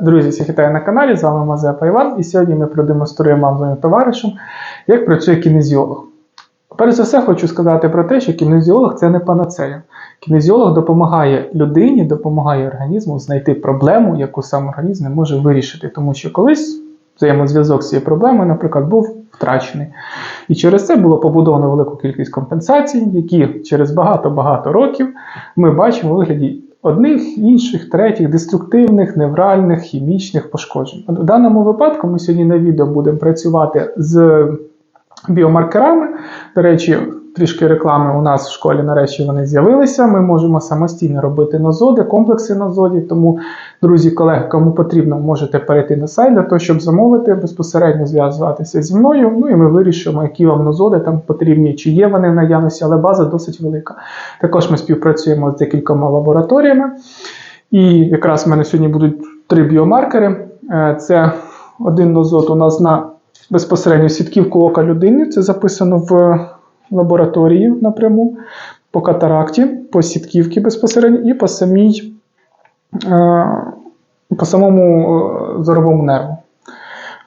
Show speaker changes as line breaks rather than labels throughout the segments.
Друзі, всіх вітаю на каналі, з вами Мазепа Іван, і сьогодні ми продемонструємо вам з моїм товаришем, як працює кінезіолог. Перш за все, хочу сказати про те, що кінезіолог це не панацея. Кінезіолог допомагає людині, допомагає організму знайти проблему, яку сам організм не може вирішити, тому що колись взаємозв'язок з цією проблемою, наприклад, був втрачений. І через це було побудовано велику кількість компенсацій, які через багато-багато років ми бачимо у вигляді одних, інших, третіх, деструктивних, невральних, хімічних пошкоджень. В даному випадку ми сьогодні на відео будемо працювати з біомаркерами. До речі, трішки реклами у нас в школі нарешті вони з'явилися. Ми можемо самостійно робити нозоди, комплекси нозодів. Тому, друзі, колеги, кому потрібно, можете перейти на сайт для того, щоб замовити, безпосередньо зв'язуватися зі мною. Ну і ми вирішимо, які вам нозоди там потрібні, чи є вони в наявності, але база досить велика. Також ми співпрацюємо з декількома лабораторіями. І якраз в мене сьогодні будуть три біомаркери. Е, Це один нозот у нас на безпосередньо сітківку ока людини. Це записано в лабораторії напряму, по катаракті, по сітківці безпосередньо і по самій, е, по самому е, зоровому нерву.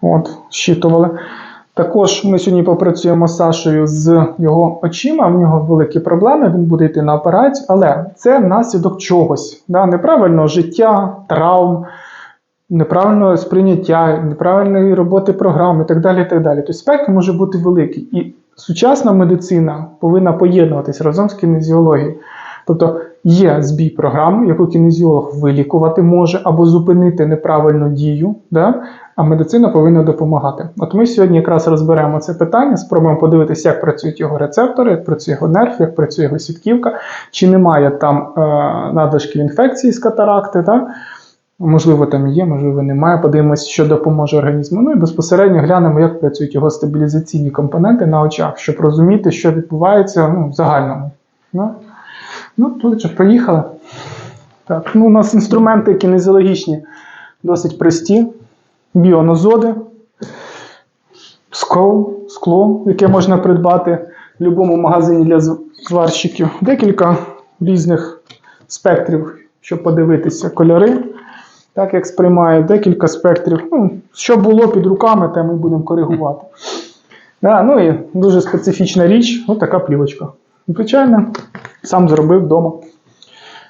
От, щитували. Також ми сьогодні попрацюємо з Сашою з його очима. В нього великі проблеми, він буде йти на операцію, але це наслідок чогось. Да? Неправильного життя, травм, неправильного сприйняття, неправильної роботи програм і так далі. І так далі. Тобто спектр може бути великий. І сучасна медицина повинна поєднуватись разом з кінезіологією. Тобто є збій програми, яку кінезіолог вилікувати може або зупинити неправильну дію, да? а медицина повинна допомагати. От ми сьогодні якраз розберемо це питання, спробуємо подивитися, як працюють його рецептори, як працює його нерв, як працює його сітківка, чи немає там е, надлишків інфекції з катаракти. Да? Можливо, там є, можливо, немає. Подивимося, що допоможе організму. Ну і безпосередньо глянемо, як працюють його стабілізаційні компоненти на очах, щоб розуміти, що відбувається ну, в загальному. Ну, ну тут вже поїхали. Так, ну, у нас інструменти кінезіологічні досить прості. Біонозоди, скло, скло, яке можна придбати в будь-якому магазині для зварщиків. Декілька різних спектрів, щоб подивитися кольори. Так як сприймає декілька спектрів. Ну, що було під руками, те ми будемо коригувати. Да, ну і дуже специфічна річ ось така плівочка. Звичайно, сам зробив вдома.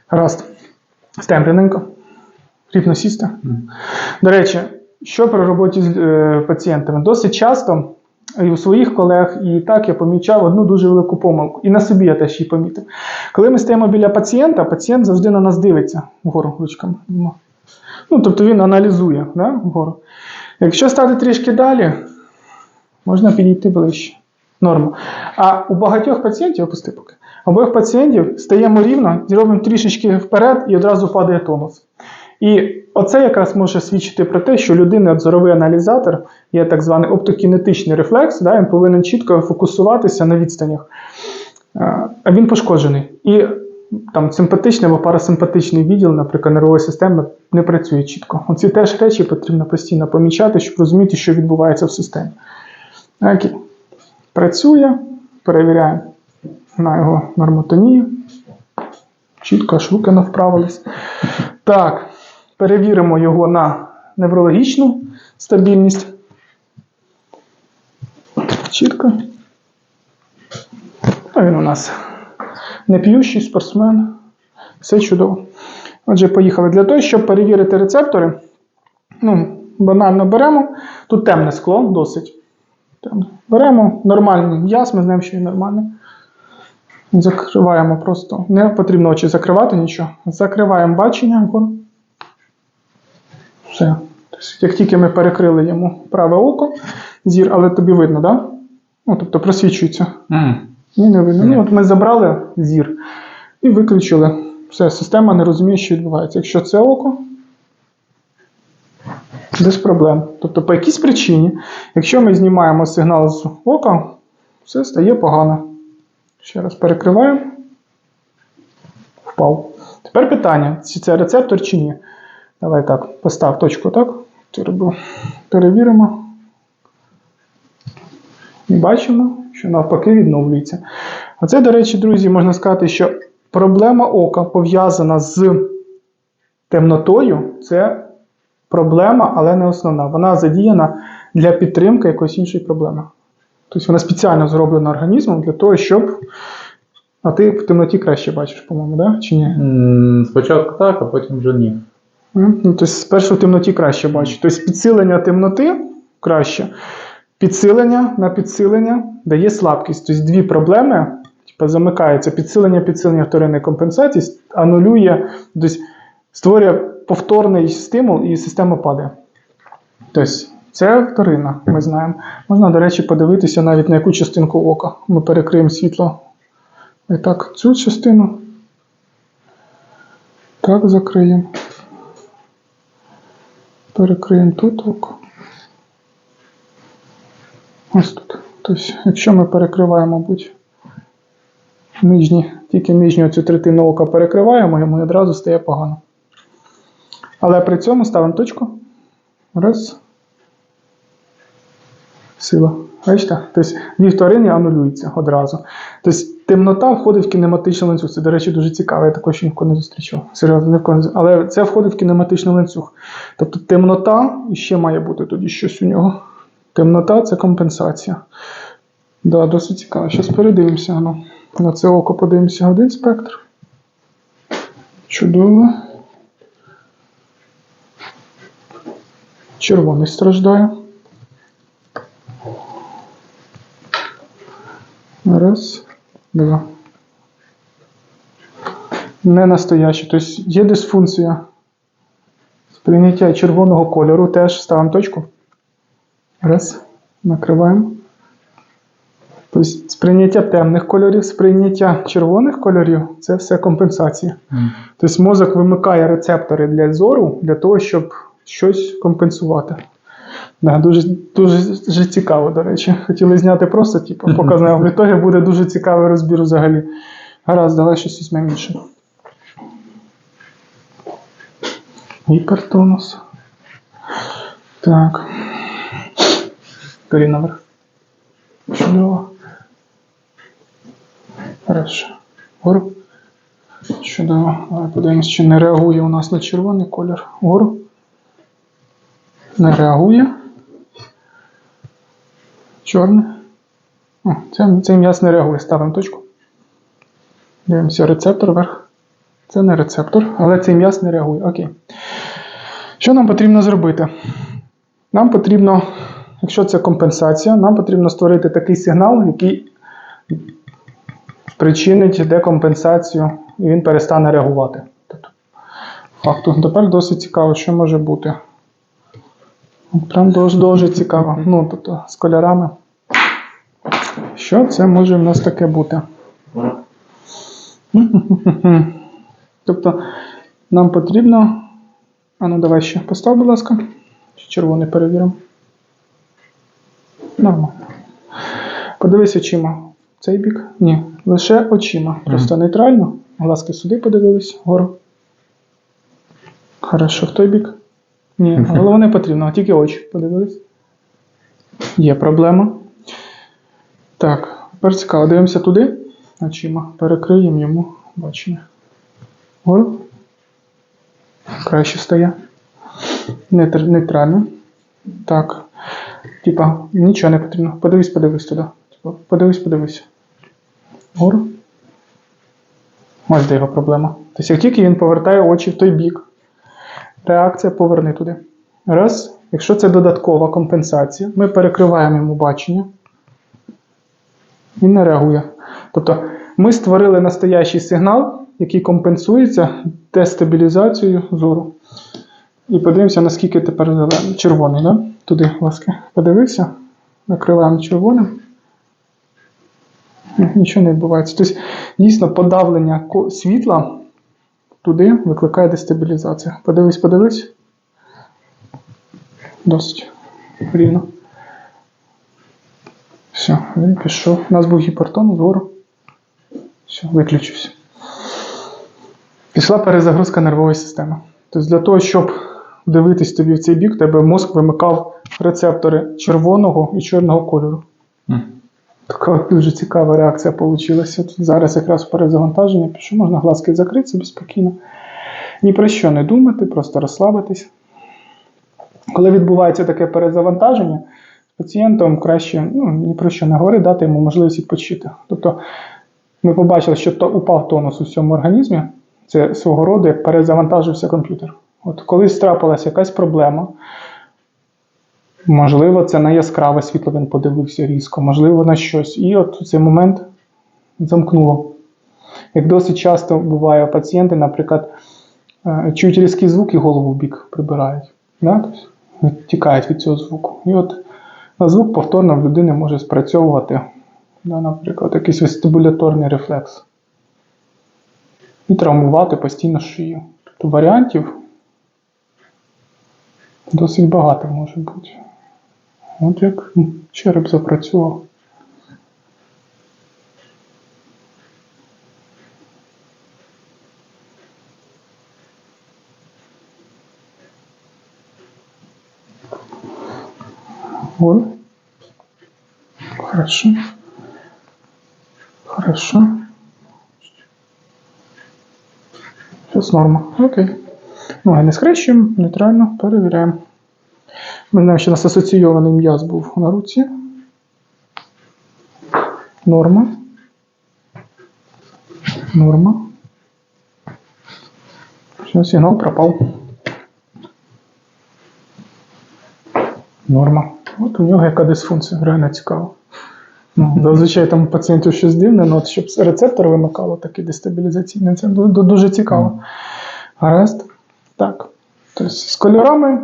Гаразд. Стемплененько. Рівно сісти. До речі, що при роботі з е, пацієнтами? Досить часто і у своїх колег, і так я помічав одну дуже велику помилку. І на собі я теж її помітив. Коли ми стоїмо біля пацієнта, пацієнт завжди на нас дивиться вгору ручками. Ну, тобто він аналізує да, вгору. Якщо стати трішки далі, можна підійти ближче. Норма. А у багатьох пацієнтів, опусти поки, у багатьох пацієнтів стаємо рівно, робимо трішечки вперед і одразу падає тонус. І оце якраз може свідчити про те, що людина зоровий аналізатор є так званий оптокінетичний рефлекс, да, він повинен чітко фокусуватися на відстанях. А він пошкоджений. І там симпатичний або парасимпатичний відділ, наприклад, нервової системи, не працює чітко. Оці теж речі потрібно постійно помічати, щоб розуміти, що відбувається в системі. Окей. Працює, перевіряємо на його нормотонію. Чітко не вправились. Так, перевіримо його на неврологічну стабільність. Чітко. Ну, він у нас не п'ющий спортсмен. Все чудово. Отже, поїхали. Для того, щоб перевірити рецептори, ну, банально беремо. Тут темне скло досить. Темне. Беремо нормальний м'яз, ми знаємо, що він нормальний. Закриваємо просто. Не потрібно очі закривати нічого. Закриваємо бачення. Все. Тобто, як тільки ми перекрили йому праве око, зір, але тобі видно, так? Да? Ну, тобто просвічується.
Mm.
Ні, не видно. Ну, от ми забрали зір і виключили. Все, система не розуміє, що відбувається. Якщо це око, без проблем. Тобто, по якійсь причині, якщо ми знімаємо сигнал з ока, все стає погано. Ще раз перекриваємо. Впав. Тепер питання: чи це рецептор чи ні. Давай так, постав точку, так? Перевіримо. І бачимо, що навпаки відновлюється. Оце, до речі, друзі, можна сказати, що проблема ока пов'язана з темнотою це проблема, але не основна. Вона задіяна для підтримки якоїсь іншої проблеми. Тобто вона спеціально зроблена організмом для того, щоб. А ти в темноті краще бачиш, по-моєму, да? чи ні?
Спочатку так, а потім вже ні.
Ну, тобто спершу в темноті краще бачиш. Тобто підсилення темноти краще. Підсилення на підсилення дає слабкість. Тобто дві проблеми типу, замикаються. Підсилення, підсилення вторинної компенсації анулює, тобто створює повторний стимул і система падає. Тобто це вторинна, ми знаємо. Можна, до речі, подивитися навіть на яку частинку ока. Ми перекриємо світло. І так, цю частину. Так, закриємо. Перекриємо тут око. Ось тут. Тобто, якщо ми перекриваємо, мабуть, нижні, тільки нижню цю третину ока перекриваємо, йому одразу стає погано. Але при цьому ставимо точку. Раз. Сила. Бачите? Тобто дві вторини анулюються одразу. Тобто темнота входить в кінематичний ланцюг. Це, до речі, дуже цікаво, я також ніколи не зустрічав. Серйозно, не Але це входить в кінематичний ланцюг. Тобто темнота і ще має бути тоді щось у нього. Темнота це компенсація. Да, досить цікаво. Зараз передивимося. Ну, на це око подивимося один спектр. Чудово. Червоний страждає. Раз, два. Не настояще. Тобто є дисфункція. Сприйняття червоного кольору теж ставимо точку. Раз. Накриваємо. Тобто сприйняття темних кольорів, сприйняття червоних кольорів це все компенсація.
М.
Тобто мозок вимикає рецептори для зору для того, щоб щось компенсувати. Да, дуже, дуже, цікаво, до речі. Хотіли зняти просто, типу, показне, а в ітогі буде дуже цікавий розбір взагалі. Гаразд, давай щось візьмемо інше. Гіпертонус. Так. Корінь наверх. Чудово. Хорошо. Гору. Чудово. Давай подивимось, чи не реагує у нас на червоний колір. Гору. Не реагує. Чорне. О, це, це м'яс не реагує. Ставимо точку. Дивимося рецептор вверх. Це не рецептор, але цей м'яс не реагує. Окей. Що нам потрібно зробити? Нам потрібно, якщо це компенсація, нам потрібно створити такий сигнал, який спричинить декомпенсацію, і він перестане реагувати. Тобто, факту. Тепер досить цікаво, що може бути. Прям дуже, дуже цікаво. Ну, тобто, з кольорами. Що це може в нас таке бути? Тобто, нам потрібно. А ну давай ще постав, будь ласка. Ще Червоний перевіримо. Нормально. Подивись очима. Цей бік? Ні. Лише очима. Просто нейтрально. Глазки сюди подивились, вгору. Хорошо, в той бік? Ні, голову не потрібно, а тільки очі подивились. Є проблема. Так, тепер цікаво. Дивимося туди. Очима. Перекриємо йому бачення. Вгору. Краще стає. Нейтрально. Так. Типа, нічого не потрібно. Подивись, подивись туди. Типа, подивись, подивись. Вгору. Ось де його проблема. Тобто, як тільки він повертає очі в той бік, реакція поверни туди. Раз. Якщо це додаткова компенсація, ми перекриваємо йому бачення. Він не реагує. Тобто ми створили настоящий сигнал, який компенсується дестабілізацією зору. І подивимося, наскільки тепер зелений. Червоний, да? Туди, ласка. Подивився. Накриваємо червоним. Нічого не відбувається. Тобто, дійсно, подавлення світла туди викликає дестабілізацію. Подивись, подивись. Досить рівно. Все, він пішов. У нас був гіпертон вгору. Все, виключився. Пішла перезагрузка нервової системи. Тобто для того, щоб дивитись тобі в цей бік, тебе мозк вимикав рецептори червоного і чорного кольору.
М.
Така дуже цікава реакція вийшла. Тут зараз якраз перезавантаження пишу, можна глазки закрити собі спокійно. Ні про що не думати, просто розслабитись. Коли відбувається таке перезавантаження, з пацієнтом краще ну, ні про що не говорити, дати йому можливість відпочити. Тобто ми побачили, що то упав тонус у всьому організмі, це свого роду як перезавантажився комп'ютер. От колись трапилася якась проблема, можливо, це на яскраве світло він подивився різко, можливо, на щось. І от у цей момент замкнуло. Як досить часто буває пацієнти, наприклад, е, чують різкий звук і голову в бік прибирають. Да? Тобто тікають від цього звуку. І от на звук повторно в людини може спрацьовувати, да, наприклад, якийсь вестибуляторний рефлекс. І травмувати постійно шию. Тобто варіантів досить багато може бути. От як череп запрацював. Вот. Хорошо. Хорошо. Сейчас норма. Окей. Ноги не скрещуємо, нейтрально перевіряємо. Ми знаємо, що у нас асоційований м'яз був на руці. Норма. Норма. Все, сигнал пропав. Норма. От у нього яка дисфункція, реально цікаво. Ну, зазвичай там у пацієнтів щось дивне, ну, от щоб рецептор вимикало такий дестабілізаційний, це ду- ду- дуже цікаво. Гаразд. Так. Тобто з кольорами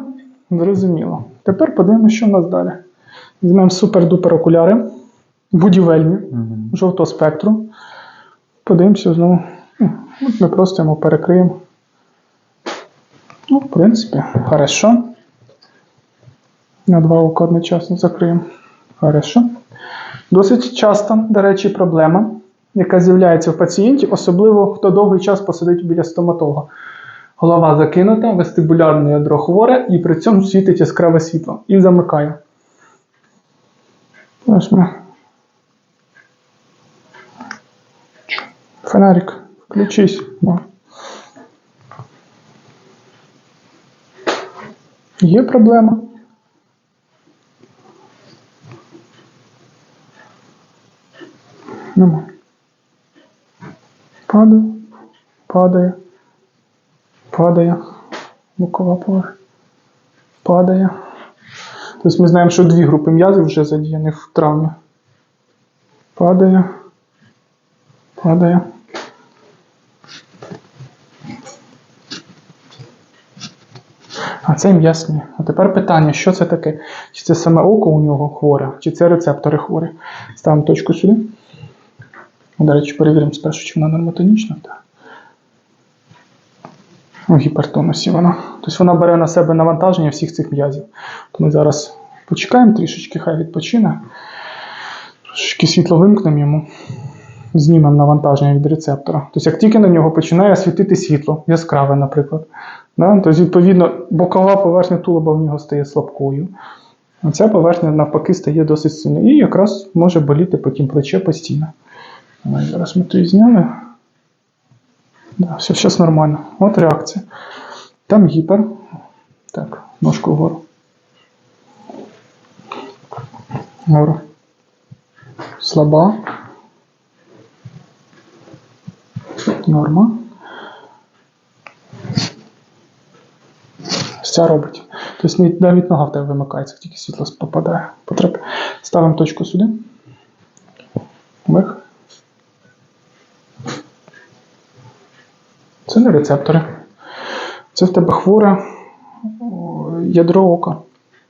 зрозуміло. Тепер подивимося, що в нас далі. Візьмемо супер-дупер окуляри, будівельні,
Мгм.
жовтого спектру. Подивимося знову. От ми просто йому перекриємо. Ну, в принципі, хорошо. На два ока одночасно закриємо. Хорошо. Досить часто, до речі, проблема, яка з'являється в пацієнті, особливо хто довгий час посидить біля стоматолога. Голова закинута, вестибулярне ядро хворе, і при цьому світить яскраве світло і замикає. Фонарик, включись. Є проблема. Нема. Падає, падає, падає. Бокова поверхня. Падає. Тобто ми знаємо, що дві групи м'язів вже задіяні в травмі. Падає. Падає. А це м'яз ні. А тепер питання, що це таке? Чи це саме око у нього хворе, чи це рецептори хворі? Ставимо точку сюди. До речі, перевіримо спершу, чи вона нормотонічна. Так. У гіпертонусі вона. Тобто вона бере на себе навантаження всіх цих м'язів. То ми зараз почекаємо трішечки, хай відпочине. Трошечки світло вимкнемо йому. Знімемо навантаження від рецептора. Тобто, як тільки на нього починає світити світло, яскраве, наприклад. Да? Тобто, відповідно, бокова поверхня тулуба в нього стає слабкою. А ця поверхня навпаки стає досить сильною. І якраз може боліти потім плече постійно. Зараз ми то зняли. Да, все, зараз нормально. От реакція. Там гіпер. Так, ножку вгору. Вгору. Слаба. Норма. Ця робить. Тобто навіть- нога в тебе вимикається, тільки світло попадає. Потреб. Ставимо точку сюди. Вверх. Це не рецептори. Це в тебе хворе ядро ока.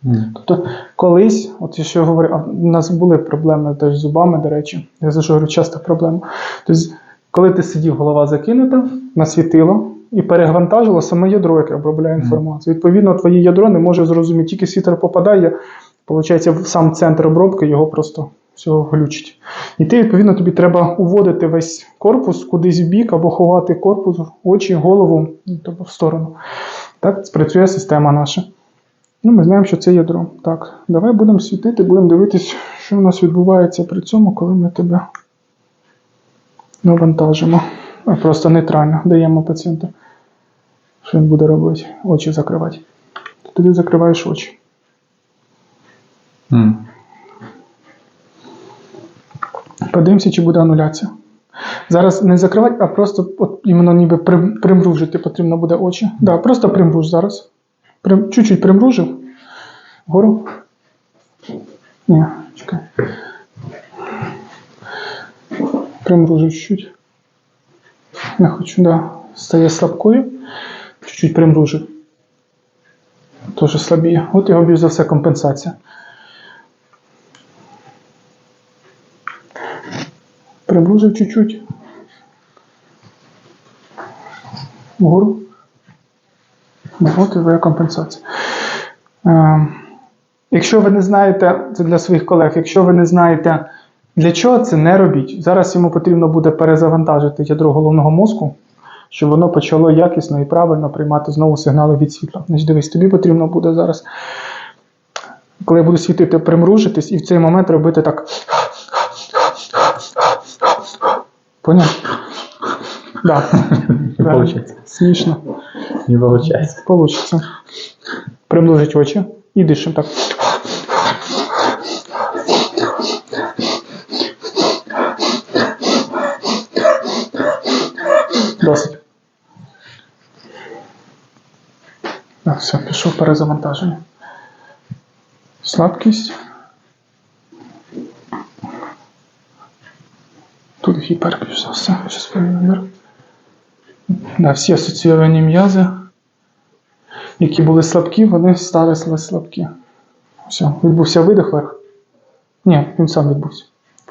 Мгм.
Тобто колись, от я ще говорю, а у нас були проблеми теж з зубами, до речі. Я завжди говорю, часто проблема. Тобто, коли ти сидів, голова закинута, насвітило і перегвантажило саме ядро, яке обробляє інформацію. Відповідно, твоє ядро не може зрозуміти, тільки світло попадає, виходить, сам центр обробки його просто всього глючить. І ти, відповідно, тобі треба уводити весь корпус кудись в бік або ховати корпус, очі, голову ну, тобто в сторону. Так спрацює система наша. Ну, ми знаємо, що це ядро. Так, давай будемо світити, будемо дивитися, що у нас відбувається при цьому, коли ми тебе навантажимо. Просто нейтрально даємо пацієнту, що він буде робити, очі закривати. Тоді закриваєш очі.
М.
Подивимося, чи буде ануляція. Зараз не закривати, а просто от іменно ніби прим- примружити потрібно буде очі. Да, просто примруж зараз. Прим, чуть-чуть примружив. Вгору. Ні, чекай. Примружив чуть-чуть. Не хочу, да. Стає слабкою. Чуть-чуть примружив. Тоже слабіє. От його більш за все компенсація. Примружив чуть-чуть. Вгору. Ну, От і компенсація. Е, якщо ви не знаєте, це для своїх колег, якщо ви не знаєте, для чого це не робіть. Зараз йому потрібно буде перезавантажити ядро головного мозку, щоб воно почало якісно і правильно приймати знову сигнали від світла. Значить, дивись, тобі потрібно буде зараз, коли я буду світити, примружитись і в цей момент робити так. Поняв? Да.
Не получается.
Смішно.
Не получается.
Получиться. Примножить очі і дишимо так. Досить. Так, все, пішов перезавантаження. Слабкість. Тут гіпер більш за. Да, всі асоційовані м'язи, які були слабкі, вони стали слабкі. Все, відбувся видих вверх. Ні, він сам відбувся.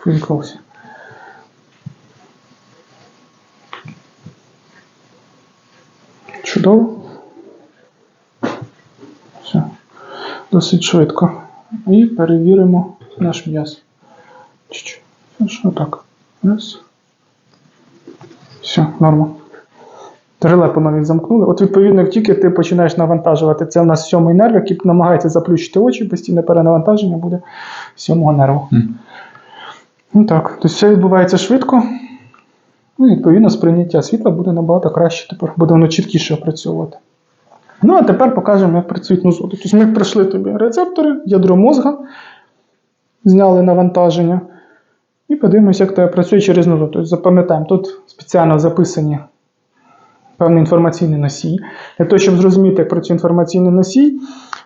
Вимкнувся. Чудово. Все. Досить швидко. І перевіримо наш м'яз. Чуть-чуть. Що так? Раз. Все, норма. Реле нові замкнули. От, відповідно, як тільки ти починаєш навантажувати, це у нас сьомий нерв, який намагається заплющити очі, постійне перенавантаження буде сьомого нерву.
Мгм.
Ну так, тобто все відбувається швидко. Ну, відповідно, сприйняття світла буде набагато краще тепер, буде воно чіткіше опрацьовувати. Ну, а тепер покажемо, як працюють нозоти. Тобто ми пройшли тобі рецептори, ядро мозга, зняли навантаження. І подивимося, як це працює через нозу. Тобто запам'ятаємо, тут спеціально записані певний інформаційний носій. Для того, щоб зрозуміти, як працює інформаційний носій,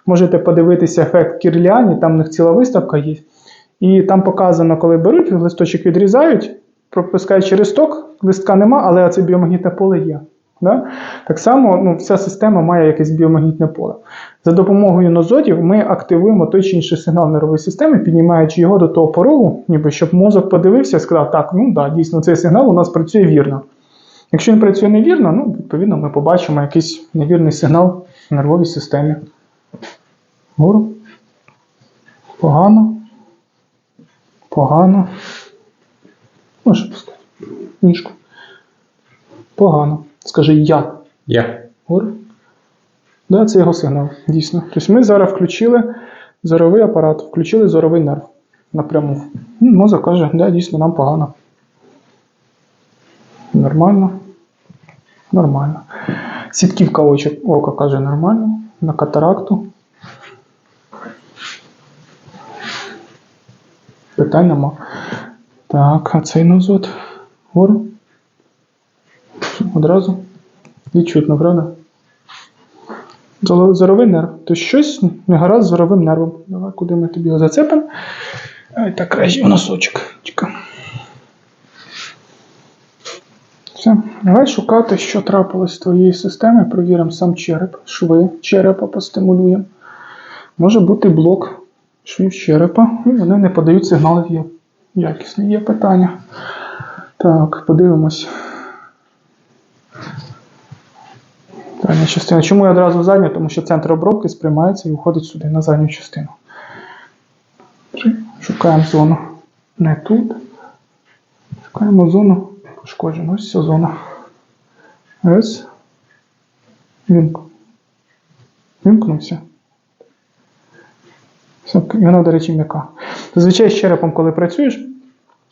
можете подивитися ефект Кірліані, там в них ціла виставка є. І там показано, коли беруть, листочок відрізають, пропускають через ток, листка нема, але це біомагнітне поле є. Да? Так само ну, вся система має якесь біомагнітне поле. За допомогою нозодів ми активуємо той чи інший сигнал нервової системи, піднімаючи його до того порогу, ніби щоб мозок подивився і сказав, так, ну да, дійсно цей сигнал у нас працює вірно. Якщо він працює невірно, ну, відповідно, ми побачимо якийсь невірний сигнал в нервовій системі. Гуру. Погано. Погано. Може пускати. Ніжку. Погано. Скажи я.
Я.
Гуру. Да, це його сигнал, дійсно. Тобто ми зараз включили зоровий апарат, включили зоровий нерв напряму. Ну, Мозок каже, да, дійсно, нам погано. Нормально. Нормально. Сітківка ока каже нормально. На катаракту. Питань нема. Так, а цей нозот. Гору. Одразу. Відчутно, правда? Зоровий нерв. То щось не гаразд з зоровим нервом. Давай, куди ми тобі його зацепимо. Ай, так краще в носочок. Чекай. Все, давай шукати, що трапилось з твоєї системи. Провіримо сам череп, шви черепа постимулюємо. Може бути блок швів черепа, і вони не подають сигналів. Якісні є питання. Так, подивимось. Задня частина. Чому я одразу задню? Тому що центр обробки сприймається і уходить сюди на задню частину. Шукаємо зону не тут. Шукаємо зону пошкоджену. Ось ця зона. Раз. Вімк. Вімкнувся. Вона, до речі, м'яка. Зазвичай з черепом, коли працюєш,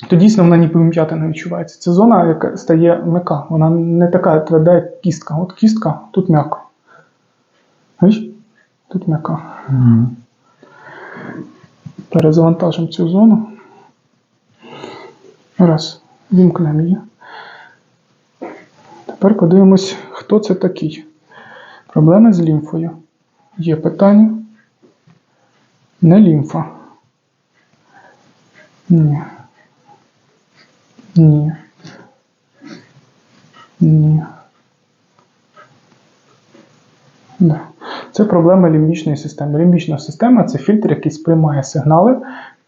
то дійсно вона ніби м'ятина відчувається. Це зона, яка стає м'яка. Вона не така тверда, як кістка. От кістка, тут м'яко. Бачиш? тут м'яка.
Мгм.
Перезавантажимо цю зону. Раз. Вімкнемо її. Тепер подивимось, хто це такий. Проблеми з лімфою. Є питання. Не лімфа. Ні. Ні. Ні. Да. Це проблема лімбічної системи. Лімбічна система це фільтр, який сприймає сигнали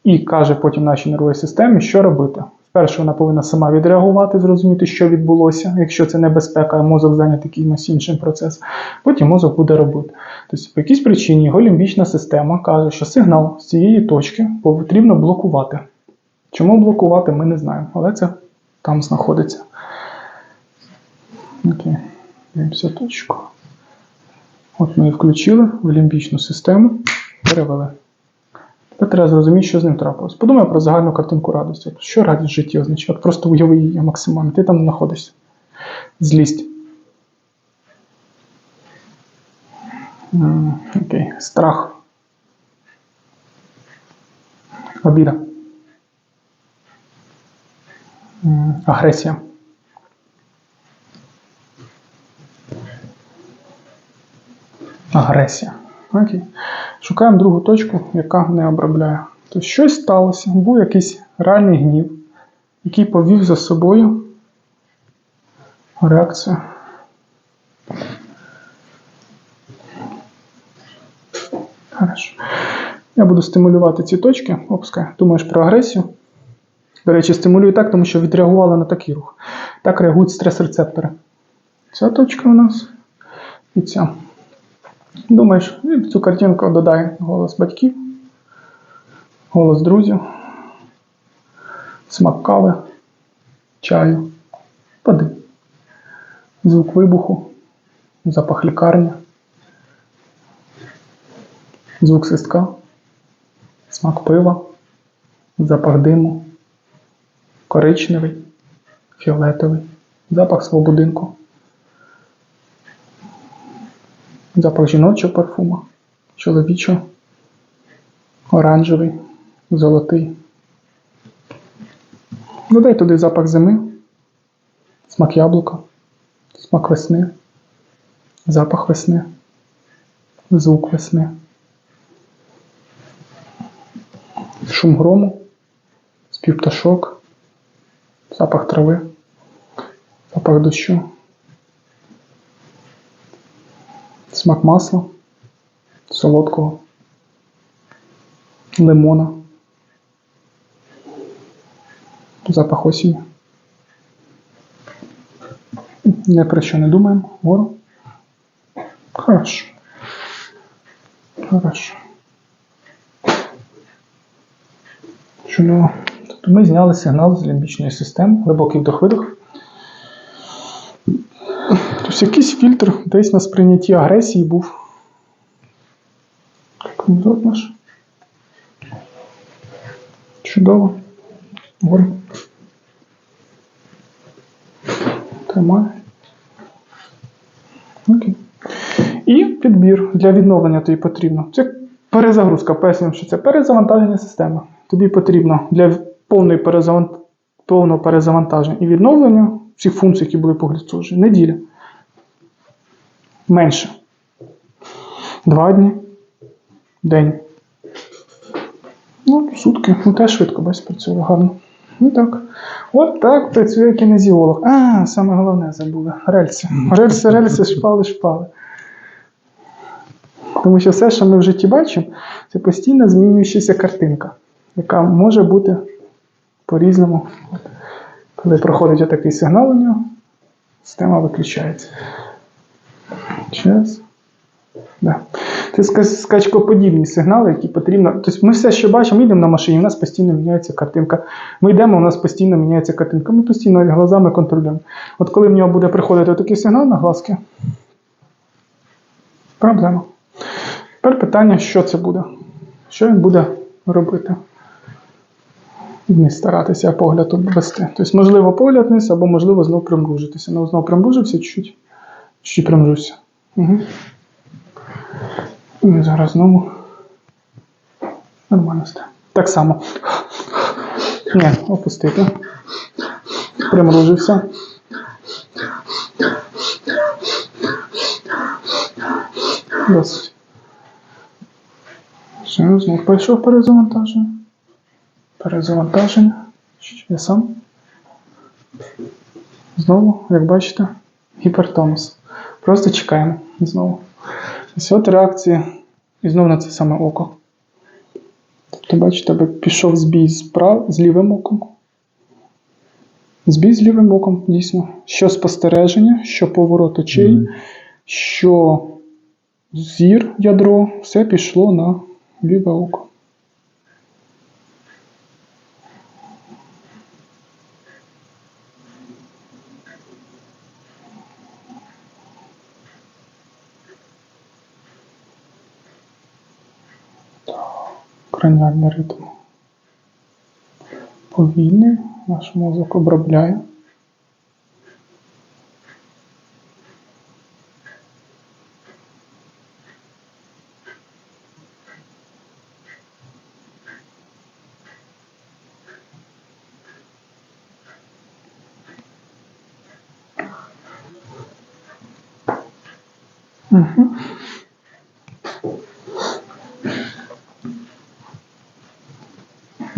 і каже потім нашій нервовій системі, що робити. Спершу вона повинна сама відреагувати, зрозуміти, що відбулося, якщо це небезпека, а мозок зайнятий якимось іншим процесом. Потім мозок буде робити. Тобто, по якійсь причині його лімбічна система каже, що сигнал з цієї точки потрібно блокувати. Чому блокувати, ми не знаємо, але це там знаходиться. Окей, дивимося точку. От ми її включили в лімбічну систему, перевели. Тепер треба зрозуміти, що з ним трапилось. Подумай про загальну картинку радості. Що радість в житті означає? От просто уяви її максимально. Ти там знаходишся. Злість. Окей. Страх. Обіда. Агресія. Агресія. Окей. Шукаємо другу точку, яка не обробляє. Тобто щось сталося, був якийсь реальний гнів, який повів за собою реакцію. Хорошо. Я буду стимулювати ці точки. Опускай. Думаєш про агресію. До речі, стимулюю так, тому що відреагувала на такий рух. Так реагують стрес-рецептори. Ця точка у нас і ця. Думаєш, і цю картинку додай голос батьків, голос друзів, смак кави, чаю, води, звук вибуху, запах лікарні, звук свистка, смак пива, запах диму, коричневий, фіолетовий, запах свого будинку. Запах жіночого парфума, чоловічого, оранжевий, золотий. Додай туди запах зими, смак яблука, смак весни, запах весни, звук весни, шум грому, спів пташок, запах трави, запах дощу. Смак масла, солодкого, лимона, запах осінь. Не про що не думаємо. Вгору. Хорошо. Хорошо. Чудово. Тобто ми зняли сигнал з лімбічної системи, глибокий вдох-видох. Тобто якийсь фільтр десь на сприйнятті агресії був. Комзор наш. Чудово. Гор. Тримай. Окей. І підбір для відновлення тобі потрібно. Це перезагрузка. Пояснюємо, що це перезавантаження системи. Тобі потрібно для повної перезаван... повного перезавантаження і відновлення всіх функцій, які були поглядсуджені. Неділя. Менше. Два дні. День. Ну, сутки. Ну, теж швидко, бачиш, працює гарно. Ну так. От так працює кінезіолог. А, саме головне забули. Рельси. Рельси, рельси, шпали, шпали. Тому що все, що ми в житті бачимо, це постійно змінюючася картинка, яка може бути по-різному. Коли проходить отакий сигнал у нього, система виключається. Час. Да. Це скачкоподібні сигнали, які потрібно. Тобто ми все, що бачимо, йдемо на машині, у нас постійно міняється картинка. Ми йдемо, у нас постійно міняється картинка. Ми постійно глазами контролюємо. От коли в нього буде приходити такий сигнал на глазки, проблема. Тепер питання, що це буде? Що він буде робити? Вниз старатися погляд обвести. Тобто, можливо, погляд вниз, або можливо знову примружитися. Ну, знову примружився чуть-чуть. Чуть примружився. Угу. І зараз знову. Нормально стає. Так само. Ні, опустити. Примружився. Досить. Все, знову пройшов перезавантаження. Перезавантаження. Сам. Знову, як бачите, гіпертонус. Просто чекаємо знову. Ось от реакція. І знову на це саме око. Тобто, бачите, пішов збій з, прав... з лівим оком. Збій з лівим оком, дійсно. Що спостереження, що поворот очей,
Мгм.
що зір, ядро, все пішло на ліве око. Краніальний ритм. Повільний, наш мозок обробляє. Угу.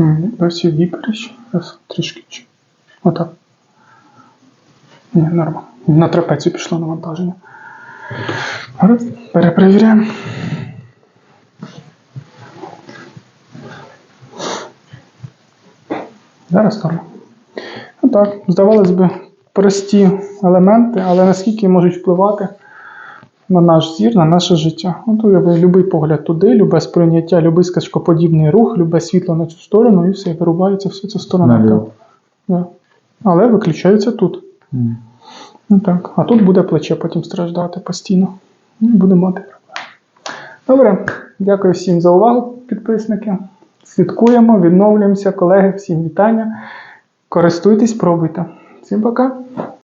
М, Досі віперіч. Зараз трішки. Отак. Ні, норма. На трапецію пішло навантаження. Перепровіряємо. Зараз норма. Ну так, здавалось би, прості елементи, але наскільки можуть впливати на наш зір, на наше життя. От уяви, любий погляд туди, любе сприйняття, любий скачкоподібний рух, любе світло на цю сторону, і все, вирубається все ця сторона. Да. Але виключається тут.
М.
Ну так. А тут буде плече потім страждати постійно. Буде мати проблеми. Добре, дякую всім за увагу, підписники. Слідкуємо, відновлюємося, колеги, всім вітання. Користуйтесь, пробуйте. Всім пока!